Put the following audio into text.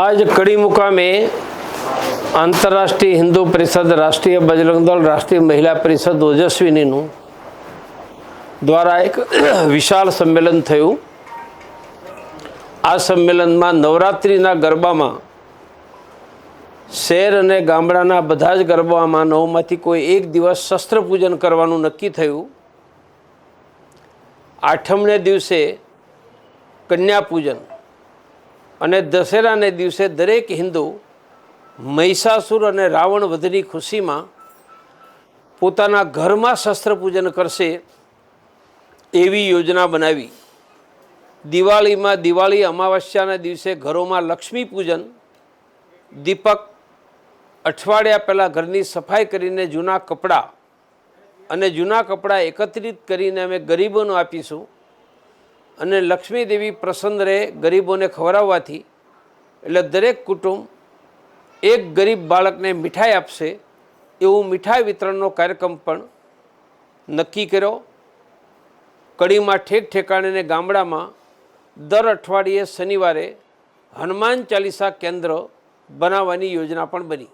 આજ કડી મુકામે આંતરરાષ્ટ્રીય હિન્દુ પરિષદ, રાષ્ટ્રીય બજરંગ દળ, રાષ્ટ્રીય મહિલા પરિષદ ઓજસ્વીનીનું દ્વારા એક વિશાળ સંમેલન થયું. આ સંમેલનમાં નવરાત્રિના ગરબામાં શહેર અને ગામડાના બધા જ ગરબામાં નવમાંથી કોઈ એક દિવસ શસ્ત્ર પૂજન કરવાનું નક્કી થયું. આઠમને દિવસે કન્યા પૂજન અને દશેરાને દિવસે દરેક હિન્દુ મહિષાસુર અને રાવણ વધની ખુશીમાં પોતાના ઘરમાં શસ્ત્ર પૂજન કરશે એવી યોજના બનાવી. દિવાળીમાં દિવાળી અમાવસ્યાના દિવસે ઘરોમાં લક્ષ્મી પૂજન, દીપક, અઠવાડિયા પહેલાં ઘરની સફાઈ કરીને જૂના કપડાં અને જૂના કપડાં એકત્રિત કરીને અમે ગરીબોનું આપીશું. અને લક્ષ્મી દેવી પ્રસન્ન રહે ગરીબોને ખવડાવવાથી, એટલે દરેક કુટુંબ એક ગરીબ બાળકને મીઠાઈ આપશે એવું મીઠાઈ વિતરણનો કાર્યક્રમ પણ નક્કી કર્યો. કડીમાં ઠેક ઠેકાણેને ગામડામાં દર અઠવાડિયે શનિવારે હનુમાન ચાલીસા કેન્દ્ર બનાવવાની યોજના પણ બની.